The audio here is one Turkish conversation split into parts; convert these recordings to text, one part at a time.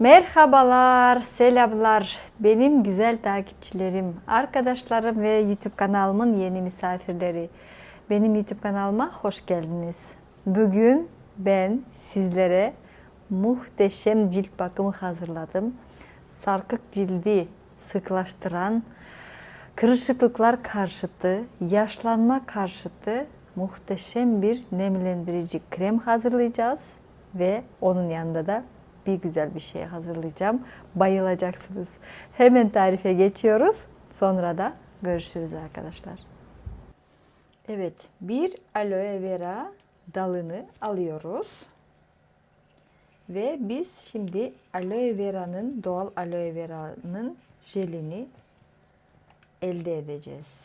Merhabalar, selamlar. Benim güzel takipçilerim, arkadaşlarım ve YouTube kanalımın yeni misafirleri. Benim YouTube kanalıma hoş geldiniz. Bugün ben sizlere muhteşem cilt bakımı hazırladım. Sarkık cildi sıklaştıran, kırışıklıklar karşıtı, yaşlanma karşıtı muhteşem bir nemlendirici krem hazırlayacağız ve onun yanında da bir güzel bir şey hazırlayacağım. Bayılacaksınız. Hemen tarife geçiyoruz. Sonra da görüşürüz arkadaşlar. Evet, bir aloe vera dalını alıyoruz. Ve biz şimdi aloe vera'nın, doğal aloe vera'nın jelini elde edeceğiz.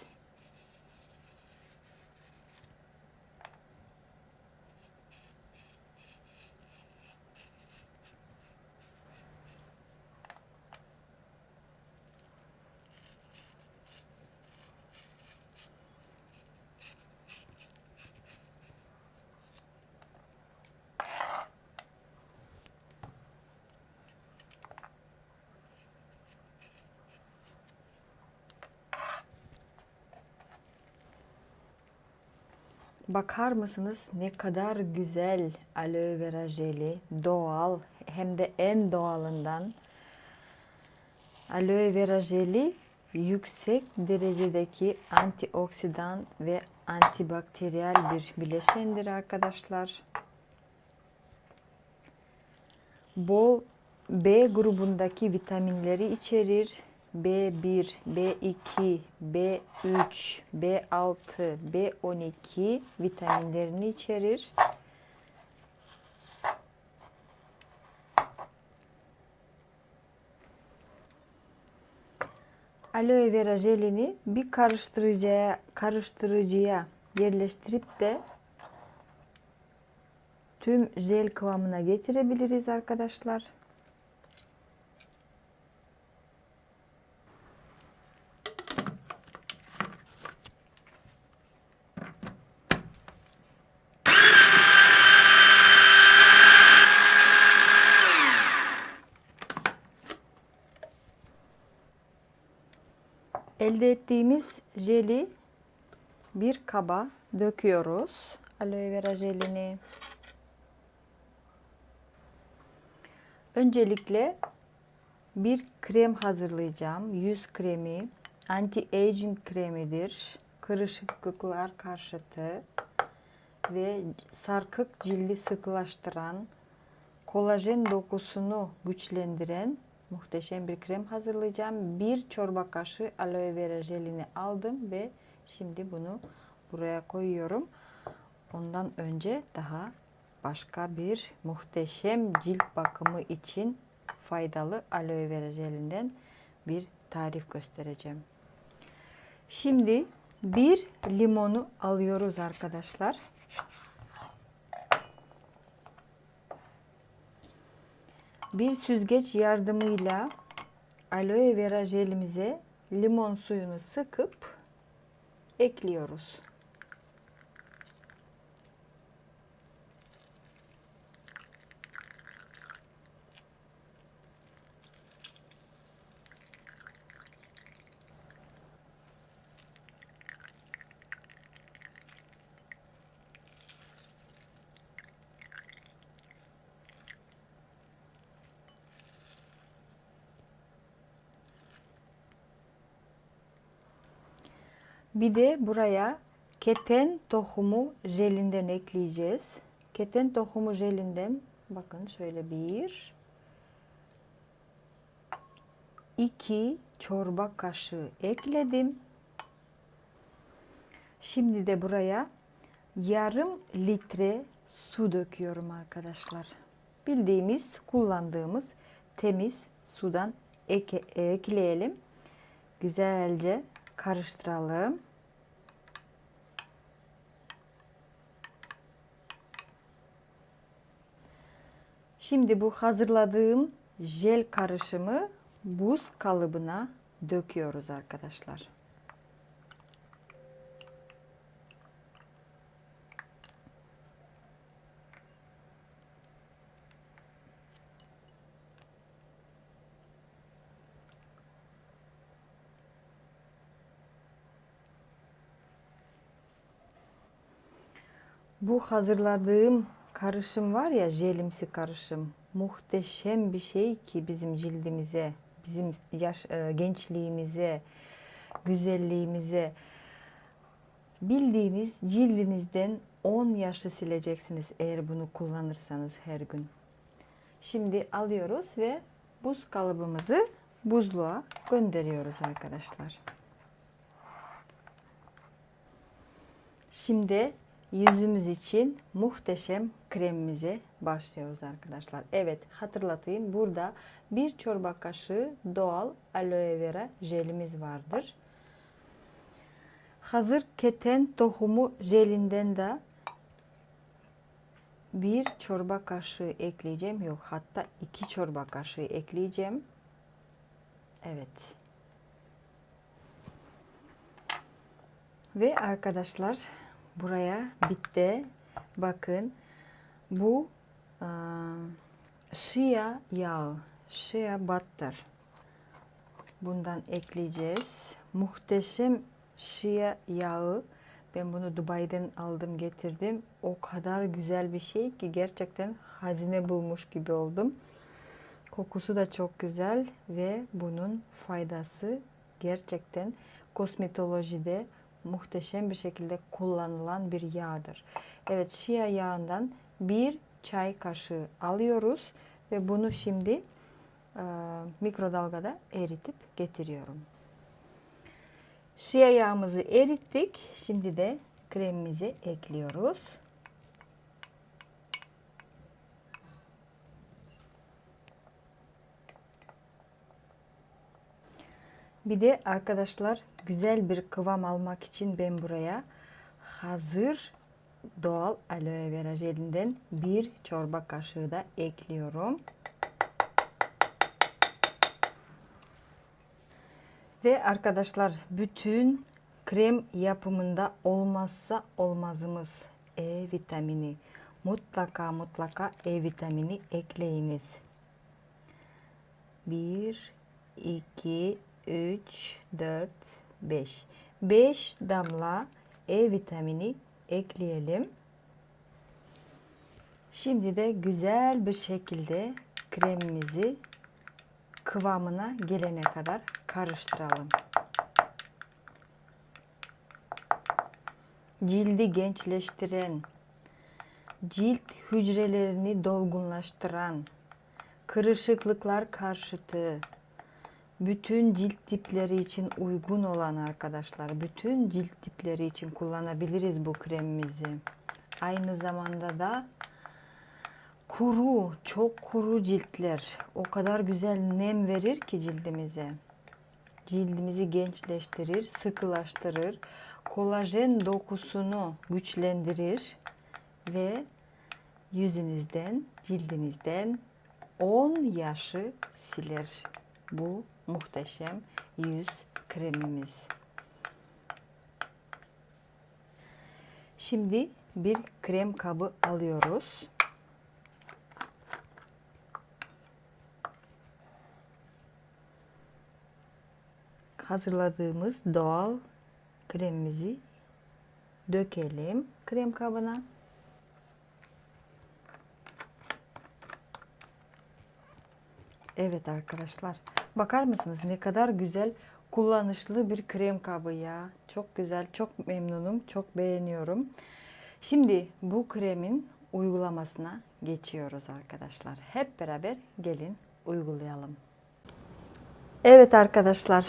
Bakar mısınız ne kadar güzel aloe vera jeli, doğal hem de en doğalından. Aloe vera jeli yüksek derecedeki antioksidan ve antibakteriyel bir bileşendir arkadaşlar. Bol B grubundaki vitaminleri içerir. B1, B2, B3, B6, B12 vitaminlerini içerir. Aloe vera jelini bir karıştırıcıya, karıştırıcıya yerleştirip de tüm jel kıvamına getirebiliriz arkadaşlar. Elde ettiğimiz jeli bir kaba döküyoruz. Aloe vera jelini. Öncelikle bir krem hazırlayacağım. Yüz kremi. Anti-aging kremidir. Kırışıklıklar karşıtı ve sarkık cildi sıkılaştıran, kolajen dokusunu güçlendiren muhteşem bir krem hazırlayacağım. Bir çorba kaşığı aloe vera jelini aldım ve şimdi bunu buraya koyuyorum. Ondan önce daha başka bir muhteşem cilt bakımı için faydalı aloe vera jelinden bir tarif göstereceğim. Şimdi bir limonu alıyoruz arkadaşlar. Bir süzgeç yardımıyla aloe vera jelimize limon suyunu sıkıp ekliyoruz. Bir de buraya keten tohumu jelinden ekleyeceğiz. Keten tohumu jelinden bakın şöyle bir iki çorba kaşığı ekledim. Şimdi de buraya yarım litre su döküyorum arkadaşlar. Bildiğimiz, kullandığımız temiz sudan eke, ekleyelim. Güzelce karıştıralım. Şimdi bu hazırladığım jel karışımı buz kalıbına döküyoruz arkadaşlar. Bu hazırladığım karışım var ya jelimsi karışım. Muhteşem bir şey ki bizim cildimize, bizim yaş, e, gençliğimize, güzelliğimize bildiğiniz cildinizden 10 yaşı sileceksiniz eğer bunu kullanırsanız her gün. Şimdi alıyoruz ve buz kalıbımızı buzluğa gönderiyoruz arkadaşlar. Şimdi yüzümüz için muhteşem kremimize başlıyoruz arkadaşlar. Evet hatırlatayım burada bir çorba kaşığı doğal aloe vera jelimiz vardır. Hazır keten tohumu jelinden de bir çorba kaşığı ekleyeceğim. Yok hatta iki çorba kaşığı ekleyeceğim. Evet. Ve arkadaşlar buraya bitti. Bakın bu aa, shea yağı, shea butter. Bundan ekleyeceğiz. Muhteşem shea yağı. Ben bunu Dubai'den aldım getirdim. O kadar güzel bir şey ki gerçekten hazine bulmuş gibi oldum. Kokusu da çok güzel ve bunun faydası gerçekten kosmetolojide muhteşem bir şekilde kullanılan bir yağdır. Evet shea yağından bir çay kaşığı alıyoruz ve bunu şimdi e, mikrodalgada eritip getiriyorum. Shea yağımızı erittik. Şimdi de kremimizi ekliyoruz. Bir de arkadaşlar güzel bir kıvam almak için ben buraya hazır doğal aloe vera jelinden bir çorba kaşığı da ekliyorum. Ve arkadaşlar bütün krem yapımında olmazsa olmazımız E vitamini. Mutlaka mutlaka E vitamini ekleyiniz. 1, 2, 3, 4, 5. 5 damla E vitamini ekleyelim. Şimdi de güzel bir şekilde kremimizi kıvamına gelene kadar karıştıralım. Cildi gençleştiren, cilt hücrelerini dolgunlaştıran, kırışıklıklar karşıtı, bütün cilt tipleri için uygun olan arkadaşlar, bütün cilt tipleri için kullanabiliriz bu kremimizi. Aynı zamanda da kuru, çok kuru ciltler o kadar güzel nem verir ki cildimize. Cildimizi gençleştirir, sıkılaştırır, kolajen dokusunu güçlendirir ve yüzünüzden, cildinizden 10 yaşı siler. Bu muhteşem yüz kremimiz. Şimdi bir krem kabı alıyoruz. hazırladığımız doğal kremimizi dökelim krem kabına. Evet arkadaşlar. Bakar mısınız ne kadar güzel kullanışlı bir krem kabı ya. Çok güzel, çok memnunum, çok beğeniyorum. Şimdi bu kremin uygulamasına geçiyoruz arkadaşlar. Hep beraber gelin uygulayalım. Evet arkadaşlar,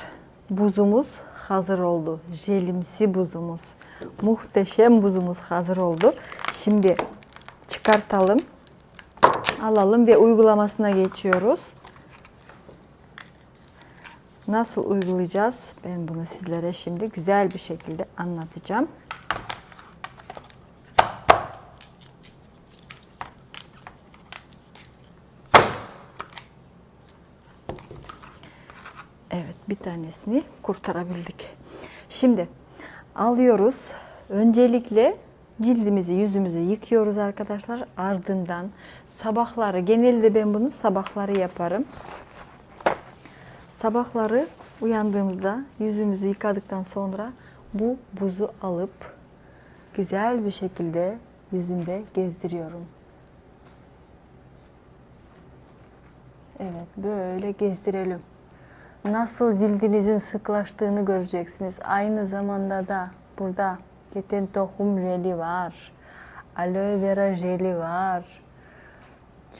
buzumuz hazır oldu. Jelimsi buzumuz. Muhteşem buzumuz hazır oldu. Şimdi çıkartalım. Alalım ve uygulamasına geçiyoruz. Nasıl uygulayacağız? Ben bunu sizlere şimdi güzel bir şekilde anlatacağım. Evet bir tanesini kurtarabildik. Şimdi alıyoruz. Öncelikle cildimizi yüzümüzü yıkıyoruz arkadaşlar. Ardından sabahları genelde ben bunu sabahları yaparım. Sabahları uyandığımızda yüzümüzü yıkadıktan sonra bu buzu alıp güzel bir şekilde yüzümde gezdiriyorum. Evet, böyle gezdirelim. Nasıl cildinizin sıklaştığını göreceksiniz. Aynı zamanda da burada keten tohum jeli var. Aloe vera jeli var.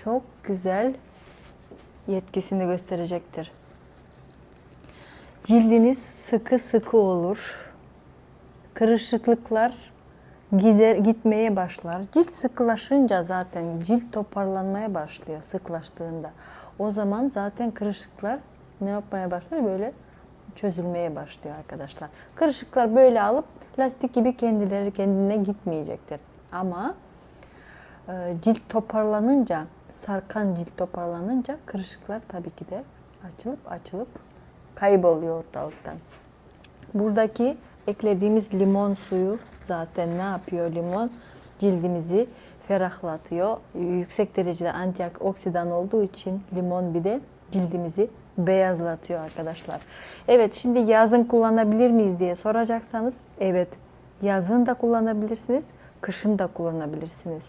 Çok güzel yetkisini gösterecektir. Cildiniz sıkı sıkı olur. Kırışıklıklar gider gitmeye başlar. Cilt sıkılaşınca zaten cilt toparlanmaya başlıyor sıklaştığında. O zaman zaten kırışıklar ne yapmaya başlar? Böyle çözülmeye başlıyor arkadaşlar. Kırışıklar böyle alıp lastik gibi kendileri kendine gitmeyecektir. Ama e, cilt toparlanınca, sarkan cilt toparlanınca kırışıklar tabii ki de açılıp açılıp kayboluyor ortalıktan. Buradaki eklediğimiz limon suyu zaten ne yapıyor limon? Cildimizi ferahlatıyor. Yüksek derecede antioksidan olduğu için limon bir de cildimizi beyazlatıyor arkadaşlar. Evet şimdi yazın kullanabilir miyiz diye soracaksanız evet yazın da kullanabilirsiniz, kışın da kullanabilirsiniz.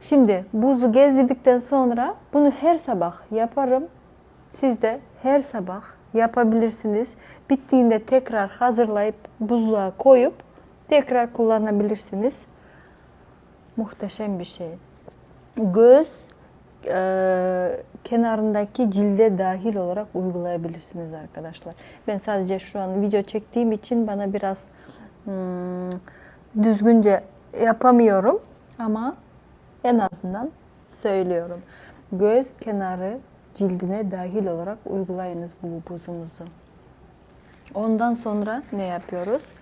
Şimdi buzu gezdirdikten sonra bunu her sabah yaparım. Siz de her sabah yapabilirsiniz. Bittiğinde tekrar hazırlayıp buzluğa koyup tekrar kullanabilirsiniz. Muhteşem bir şey. Göz e, kenarındaki cilde dahil olarak uygulayabilirsiniz arkadaşlar. Ben sadece şu an video çektiğim için bana biraz hmm, düzgünce yapamıyorum ama en azından söylüyorum. Göz kenarı cildine dahil olarak uygulayınız bu buzumuzu. Ondan sonra ne yapıyoruz?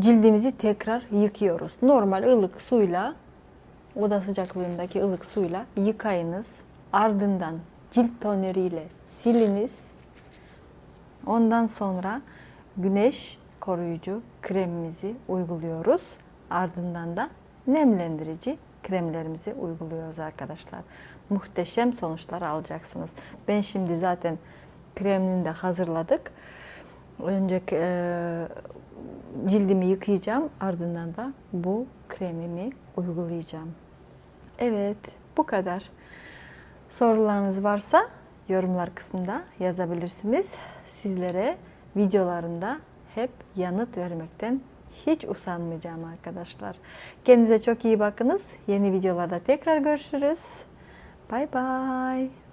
Cildimizi tekrar yıkıyoruz. Normal ılık suyla, oda sıcaklığındaki ılık suyla yıkayınız. Ardından cilt toneriyle siliniz. Ondan sonra güneş koruyucu kremimizi uyguluyoruz. Ardından da nemlendirici kremlerimizi uyguluyoruz arkadaşlar. Muhteşem sonuçlar alacaksınız. Ben şimdi zaten kremini de hazırladık. Önce e, cildimi yıkayacağım. Ardından da bu kremimi uygulayacağım. Evet, bu kadar. Sorularınız varsa yorumlar kısmında yazabilirsiniz. Sizlere videolarında hep yanıt vermekten hiç usanmayacağım arkadaşlar. Kendinize çok iyi bakınız. Yeni videolarda tekrar görüşürüz. Bye bye.